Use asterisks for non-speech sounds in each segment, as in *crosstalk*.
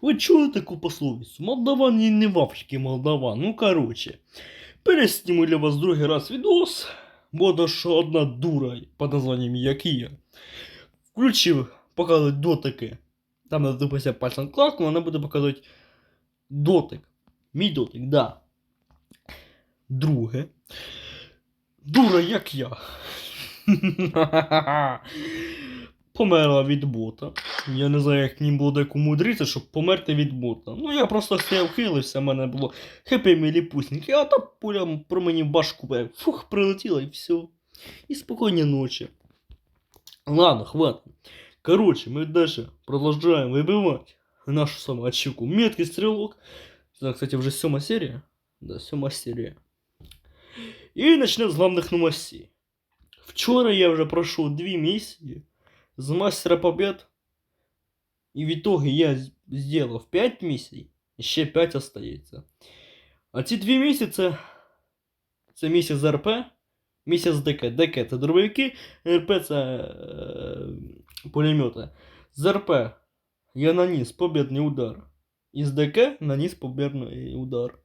Ви чули таку пословицю? Молдаван і не в Африці Молдаван. Ну короче. Пересніму для вас другий раз відос. Бо що одна дура під названням Якія включив показувати дотики. Там надо допустим пальцем класно, вона буде показувати дотик. Мій дотик, да. Друге. Дура, як я. *laughs* Померла від бота. Я не знаю, як мені було деяку мудритися, щоб померти від бота. Ну я просто стояв хилився, в мене було хепі міліпусненьке, а та пуля про мені в башку бе, фух, прилетіла і все. І спокійні ночі. Ладно, хватит. Короче, мы дальше продолжаем выбивать нашу самую ачивку. Меткий стрелок. Это, кстати, уже сема серия. Да, сема серия. І начнем з главних новостей. Вчора я вже пройшов дві місії з мастера побед. І в итоге я з- зробив 5 місій, і ще 5 остається. А ці дві місії це, це місія з РП, місія з ДК. ДК це дробовики, РП це е, пулемети. З РП я наніс победний удар. Із ДК наніс победний удар.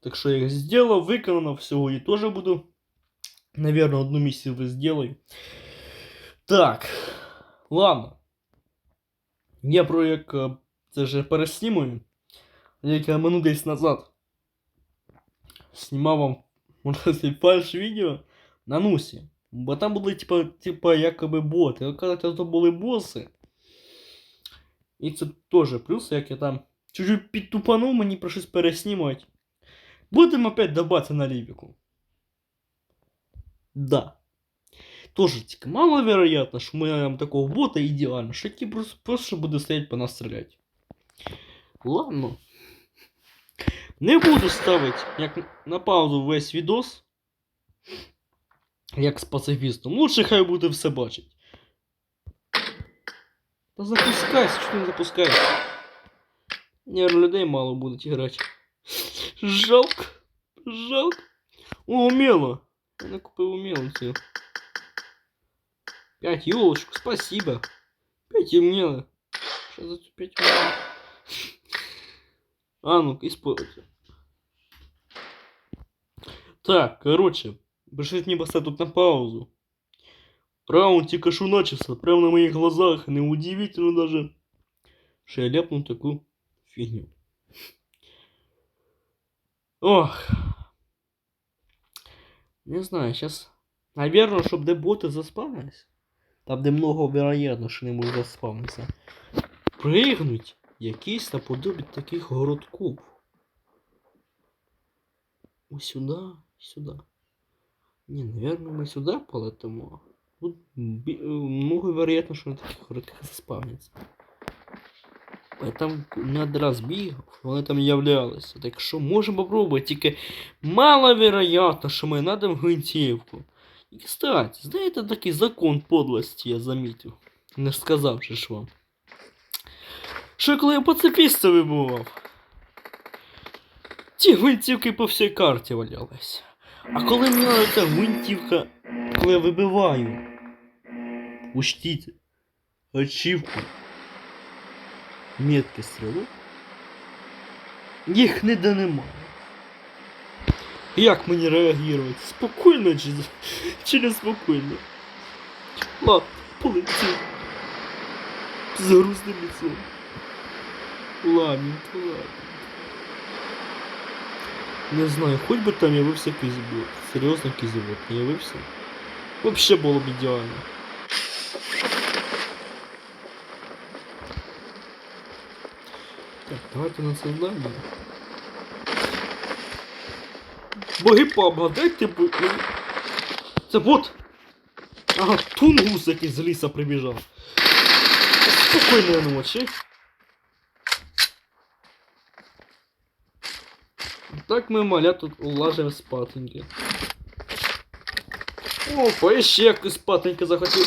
Так що я їх зробив, виконано всього і теж буду. Наверное, одну миссию вы сделаю. Так. Ладно. Я про як е, це вже переснімую. Як я минут десь назад знімав вам можна сказати, фальш відео *laughs* на нусі. Бо там були типа, типа якоби боти. Оказується, то були боси. І це теж плюс, як я там чуть-чуть підтупанув, мені прийшлось переснімати. Будемо опять добавити на лівіку. Да. Тоже тільки маловероятно, що ми нам такого бота ідеально, що ті просто, просто буде стоять по нас стріляти. Ладно. Не буду ставити як на паузу весь відос. Як з пацифістом. Лучше хай буде все бачить. Та запускайся, що ти не запускаєш? Наверное, людей мало будуть грати. Жалко. Жалко. О, умело. Я накупил умелым цел. Пять елочку, спасибо. Пять умело. Что за пять? А, ну-ка, используйте. Так, короче, пришлось мне поставить тут на паузу. Раунд що начался, прямо на моих глазах. Неудивительно даже, что я ляпнул такую фигню. Ох. Не знаю, сейчас... Наверное, чтобы де боти заспавнились. Там, де много вероятно, що не можуть заспавнитися. Пригнуть якісь наподобі таких городків. Ось сюди, сюди. Не, наверное, ми сюди полетимо. Тут много вероятно, що на таких городках заспавняться. Я там не раз бігав, вони там являлися. Так що можемо попробувати, тільки маловероятно, що ми надам гвинтівку. І, кстати, знаєте, такий закон подлості я замітив. Не ж сказав же ж вам. Що коли я пацифіста вибував, ті гвинтівки по всій карті валялись. А коли мені ця гвинтівка, коли я вибиваю, учтіть, ачівку, метки стрілу, їх ніде немає. Як мені реагувати? Спокійно чи, чи не спокійно? Ладно, полетів. З грустним лицом. Ладно, ладно. Не знаю, хоч би там явився якийсь бот. Серйозно якийсь бот не явився. Вообще було б ідеально. Так, давайте на це здання. Боги пообладайте, бо... Це бот! Ага, тунгус якийсь з ліса прибіжав. Спокійної ночі. Так ми маля тут улажив спатеньки. Опа, я ще якось спатеньки захотів.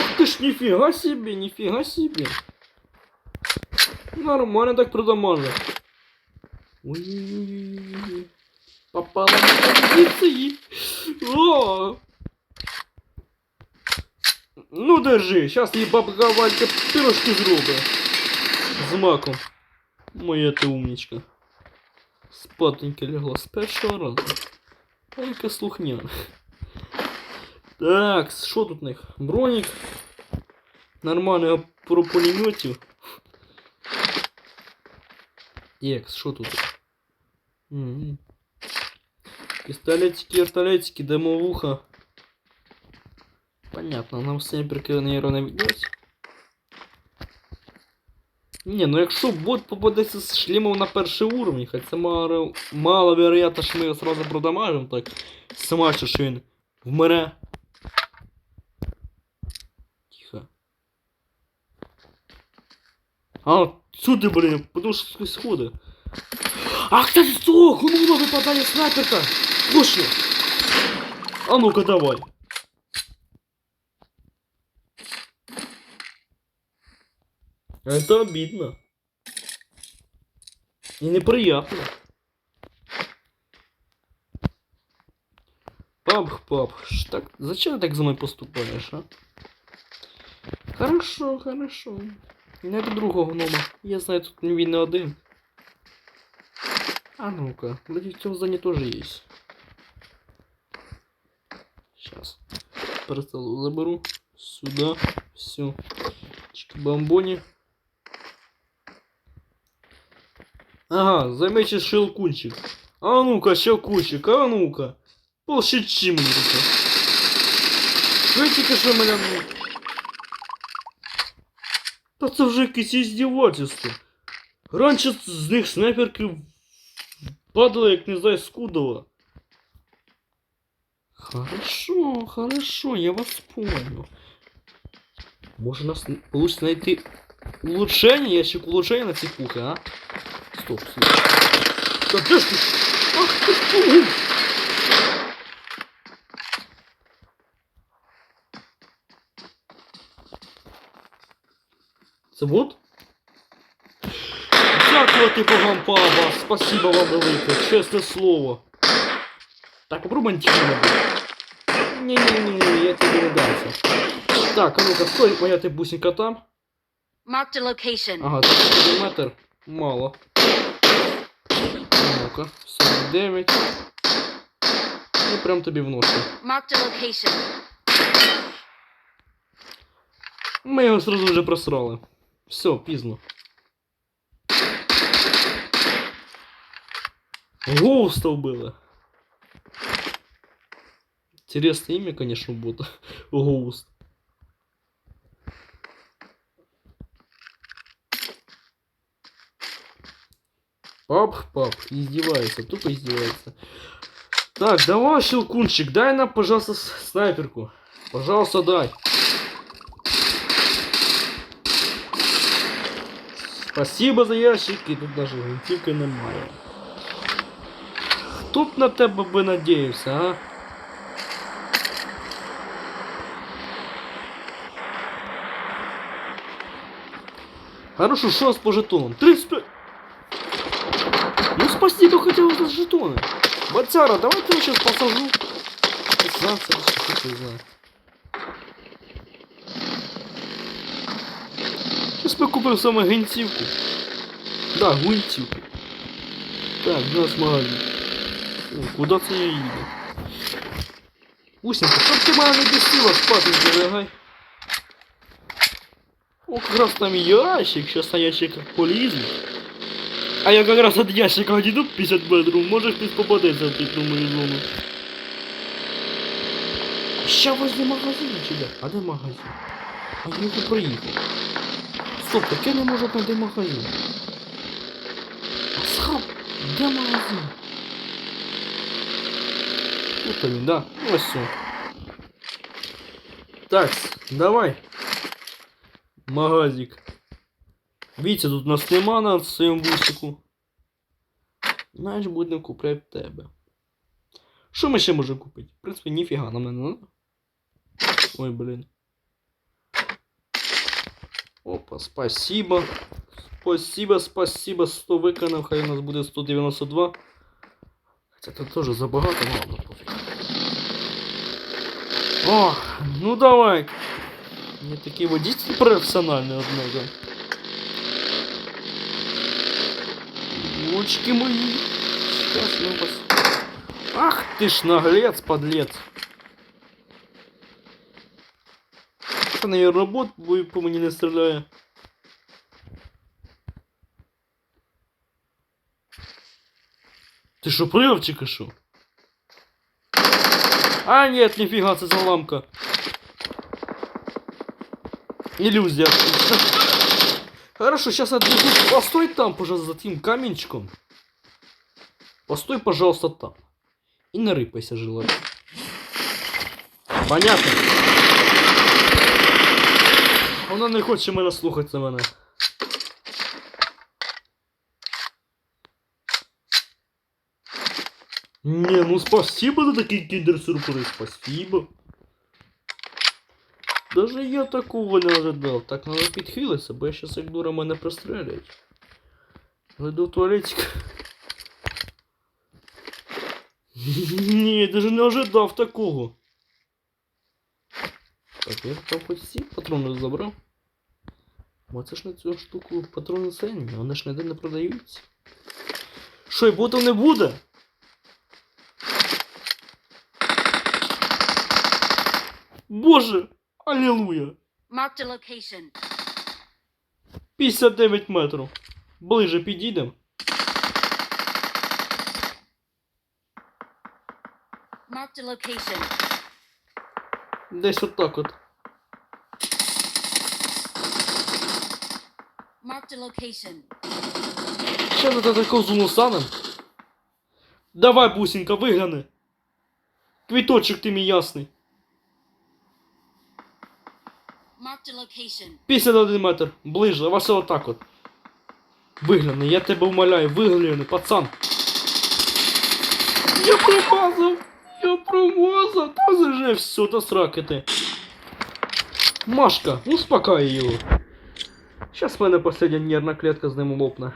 Ух ти ж, ніфіга собі, ніфіга собі. Нормально так продамажив. Ой-ой-ой. Попала на позиції. О! Ну держи, сейчас їй бабка Валька пирожки зробить. З маком. Моя ти умнічка. Спатенька лягла з першого разу. А яка слухняна. Так, що тут в них? Бронік. Нормально про пулеметів. Екс, що тут? М. Пистолетики, вертолетики, дымовуха. Понятно, нам снайперки, наверное, ведется. Ні, ну якщо бот попадеться з шлемом на перший уровень, це мало, мало вероятно, що ми його сразу продамажимо, так смачно, що він вмре. Тихо. А, сюди, блин, потому що сквозь сходи. А, кстати, что? Хунула выпадает снайперка! Точно! А ну-ка, давай. Это обидно. И неприятно. Пап, пап, ш- так, зачем ты так за мной поступаешь, а? Хорошо, хорошо. Найду другого гнома. Я знаю, тут він не один. А ну-ка, вроде в цьому здании тоже есть. Сейчас. Перестал заберу. Сюда. Все. Чики-бомбони. Ага, заметишь щелкунчик. А ну-ка, щелкунчик, а ну-ка. Полщичи мені тут. Ви тільки що мене... ну. Та це вже якесь іздівательство. Раніше з них снайперки падали, як не знаю, скудова. Хорошо, хорошо, я вас понял. Може нас н- получится найти улучшение, ящик улучшения на ці пухи, а? Стоп, стоп. Ж ти? Ах ти ж! Це бот? Дякувати вам, папа. Спасибо вам велике. Чесне слово. Так, попробуй антихрона. Не-не-не, я тебе не дамся. Так, а ну-ка, стой, моя ты бусинка там. Marked a location. Ага, 31 метр. Мало. Ну-ка, 49. І прям тобі в ношу. Marked a location. Ми його сразу вже просрали. Все, пізно. Гоуста вбили. Интересное имя, конечно, бота. *laughs* Гоуст. Пап, пап, издевается, тупо издевается. Так, давай, щелкунчик, дай нам, пожалуйста, снайперку. Пожалуйста, дай. Спасибо за ящики, тут даже гвинтівки немає. Хто б на тебе би надіявся, а? Хорошо, що з по жетонам? 35... Ну спасибо хотя бы за жетоны. Бацара, давай я сейчас посажу. 15, что ты знаю. Сейчас мы купим саме гвинтівку. Да, гвинтівку. Так, у нас магазин. Куда це я їду? Усенька, щоб ти мене не бісила, спати не лягай. О, как раз там ящик, сейчас на ящиках полізу. А я как раз от ящика отойду 50 метров, може хтось попадеться в типу мою зону. Ща возле магазину чи де? А де магазин? А я вже проїхав. Стоп, так я не можу знайти магазин. Асхаб, де магазин? Тут він, да. Ось все. Так, давай. Магазик. Вітя, тут нас нема на своєму бусику. Знаєш, будемо купляти в тебе. Що ми ще можемо купити? В принципі, ніфіга нам не надо. Ой, блін. Опа, спасибо. Спасибо, спасибо. 100 виконав, хай у нас буде 192. Хоча це теж забагато, ну ладно, пофіг. О, ну давай. Не такий водитель професіональний, однако. Ручки мои. Сейчас мы вас... Ах ты ж наглец, подлец. Це, наверное, бот бо по мені не стріляє. Ти що, прийовчик і що? А, нет, нифига, це заламка. Иллюзия. *laughs* Хорошо, сейчас отбегу. Постой там, пожалуйста, за тем каменчиком. Постой, пожалуйста, там. И не рыпайся, желательно. Понятно. Вона не хоче мене слухати мене. Не, ну спасибо за такий кіндер-сюрприз, спасибо. Даже я такого не ожидав. Так надо підхилитися, бо я щас як дура мене пристрелять. Зайду в туалетик. Ні, даже не ожидав такого. Так, я там хоч всі патрони забрав. Бо це ж на цю штуку патрони ценні, вони ж ніде не продаються. Що, і ботов не буде? Боже! Алілуя! Marked a location. 59 метрів. Ближе підійдемо. Marked a location. Десь отак от. Marked a location. Що за таку зуну станем? Давай, бусінка, вигляни. Квіточок ти мій ясний. Marked a location. 51 метр. Ближе, вас отак от. Вигляни, я тебе умоляю, вигляни, пацан. Я промазав! Я промазав! Та вже все, та сраки ти. Машка, успокай його. Сейчас в мене последня нервна клетка з ним лопне.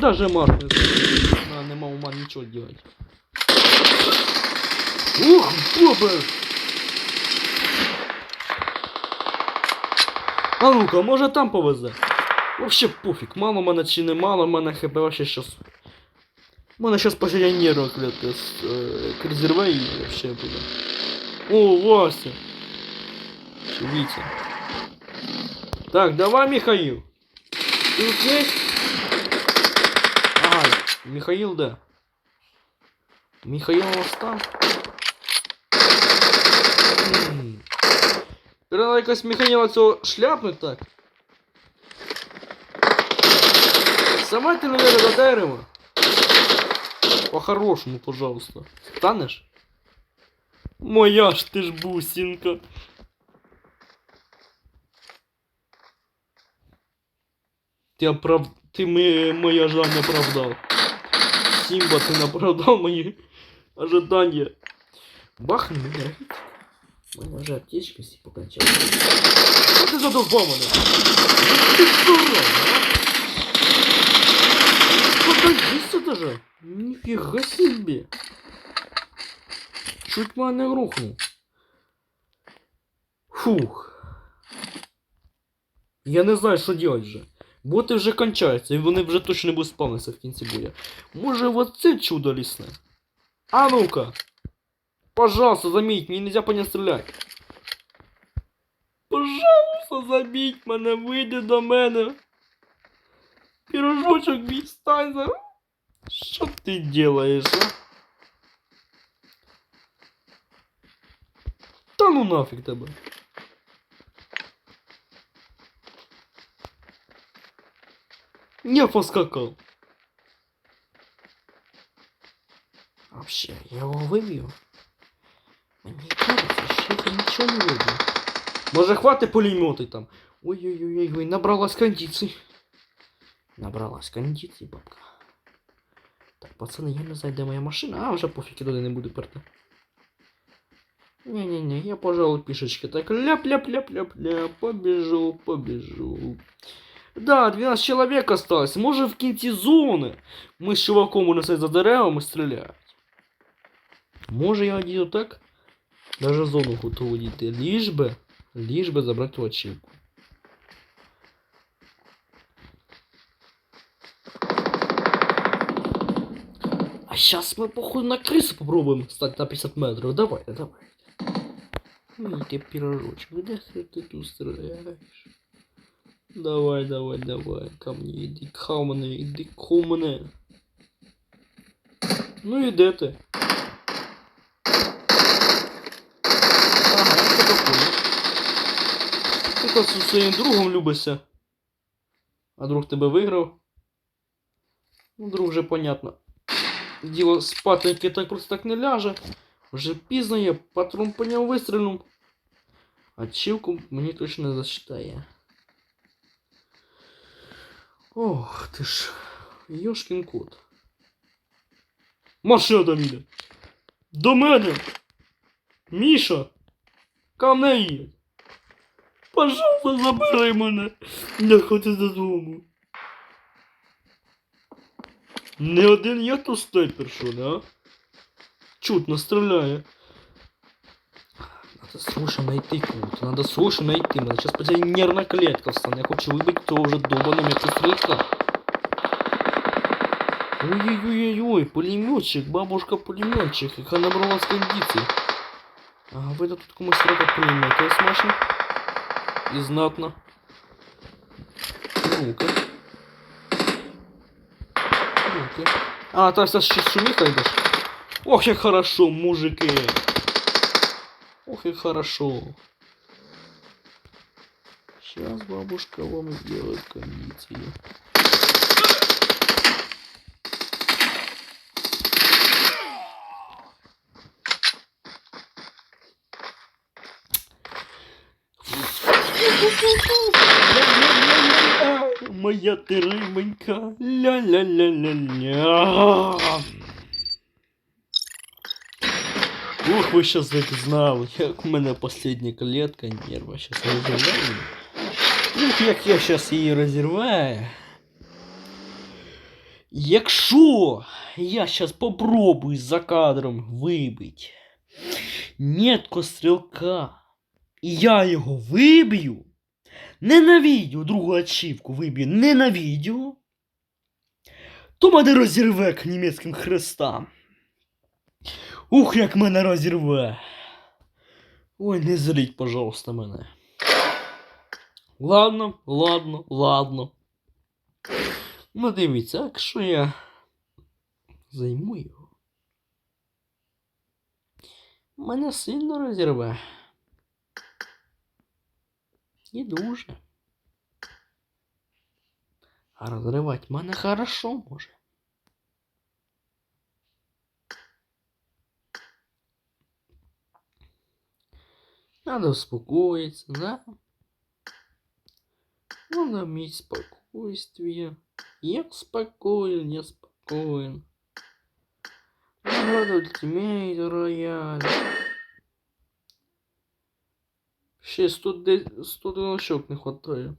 Даже Машка вона нема ума нічого делать. Ух, бобер! А ну-ка, може там повезе? Вообще пофіг, мало мене чи не мало мене хп вообще щас. У мене щас последня нервна клетка з е, крізервей і вообще буде. О, Вася! Чи Вітя. Так, давай, Михаил. Ты тут есть? Ага, Михаил, да. Михаил у нас там. Треба якось Михаила цього шляпнуть так. Сама ти, наверное, до дерева. По-хорошему, пожалуйста. Станеш? Моя ж ти ж бусинка. Ти оправ... Ти ми... моє ожидання оправдав. Сімба, ти не оправдав мої ожидання. Бахни мене. У мене вже аптечка всі покачала. Що ти задовбав мене? Ти що, а? Подойдися даже. Нифига себе. Чуть мене рухнув. Фух. Я не знаю, що делать вже. Боти вже кончаються, і вони вже точно не будуть спавнитися в кінці боя. Може, вот це чудо лісне? А ну-ка. Пожалуйста, заметь, мне нельзя по ней стрелять. Пожалуйста, забіть мене, вийди до мене. Пірожочок мій стань за... Що ти делаєш, а? Та ну нафіг тебе. Я поскакав. Вообще, я його виб'ю. Мені кажеться, що я нічого не виб'ю. Може хватить пулемети там. Ой-ой-ой, набралась кондицій. Набралась кондиції, бабка. Так, пацани, я не знаю, де моя машина, а вже пофіг я туди не буду перти. Не-не-не, я, пожалуй, пішечки так ляп-ляп-ляп-ляп-ляп, побежу, побежу. Да, 12 человек осталось. Може в кінці зони ми з чуваком у нас за деревами стріляють. Може я одію так? Даже зону готову лишь бы, лишь бы забрать забрати очівку. А сейчас мы, походу, на крысу попробуем встать на 50 метров. Давай, давай. Ну ты пирожочек, ну, да хрен ты тут стреляешь? Давай, давай, давай, ко мне иди, ко мне, иди ко мне. Ну и где ты? Тут зі своїм другом любишся. А друг тебе виграв. Ну, друг вже понятно. Діло спатеньки так просто так не ляже. Вже пізно є, патрон по ньому вистрілив. А чівку мені точно не зачитає. Ох, ти ж. Йошкін кот. Машина там іде. До мене. Міша. Ко мне. Пожалуйста, забери мене. Я хочу додому. Не один я тут снайпер, що не, а? Чутно стріляє. Надо срочно найти кого-то. Надо срочно найти. Мене сейчас по тебе нервна клетка встане. Я хочу вибити того вже долбаного мотострілка. Ой-ой-ой-ой, пулеметчик, бабушка пулеметчик, яка набрала з кондицій. Ага, видно тут комусь треба пулемети смачно. І знатно. Ну-ка. Ну-ка. А, та вся ще шуміха йдеш. Ох, як хорошо, мужики. Ох и хорошо. Сейчас бабушка вам сделает кондицию. Моя ти рибонька. Ля-ля-ля-ля-ля. Ух, ви щас як знали, як у мене последня клетка нерва щас розірваю. Ух, як я щас її розірваю. Якщо я щас попробую за кадром вибить метку стрілка, і я його виб'ю, не на відео, другу ачівку виб'ю, не на відео, то мене розірве к німецьким хрестам. Ух, як мене розірве. Ой, не зріть, пожалуйста, мене. Ладно, ладно, ладно. Ну, дивіться, якщо я займу його. Мене сильно розірве. І дуже. А розривати мене хорошо може. Надо успокоиться, да? Надо иметь спокойствие. Я спокоен, я спокоен. Надо ультимейт рояль. Ще 100, 100 щок не хватає.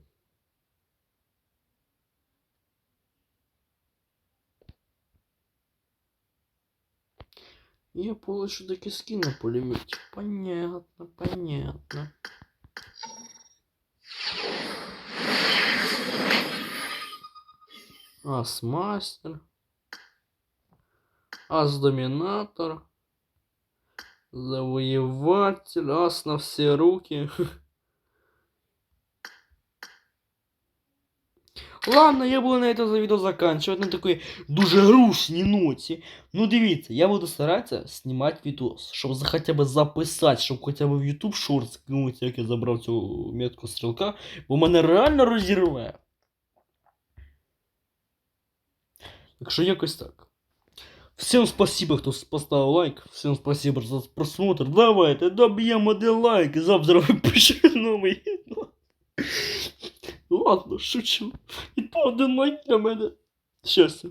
Я получу таки скин на пулемете. Понятно, понятно. Ас-мастер. Ас-доминатор. Завоеватель. Ас на все руки. *laughs* Ладно, я буду на это за відео заканчивать на такой дуже грустній ноті. Ну дивіться, я буду старатися знімати відос, щоб за хоча б записати, щоб хоча б в YouTube шорт скинути, як я забрав цю метку стрілка, бо мене реально розірве. Так що якось так. Всем спасибо, кто поставил лайк. Всем спасибо за просмотр. Давайте добьем один лайк и завтра выпущу новый. Ладно, шучу. І то один лайк для мене. Щастя.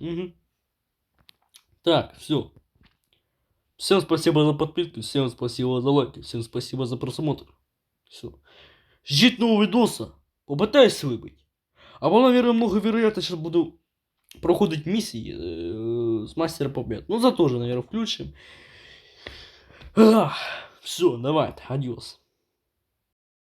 Угу. Так, все. Всем спасибо за подписку, всем спасибо за лайки, всем спасибо за просмотр. Все. Ждите нового видоса. Попытаюсь выбить. А наверное, много вероятно, сейчас буду проходить миссии э, с мастера побед. Ну, за тоже, наверное, включим. Все, давайте, адьос.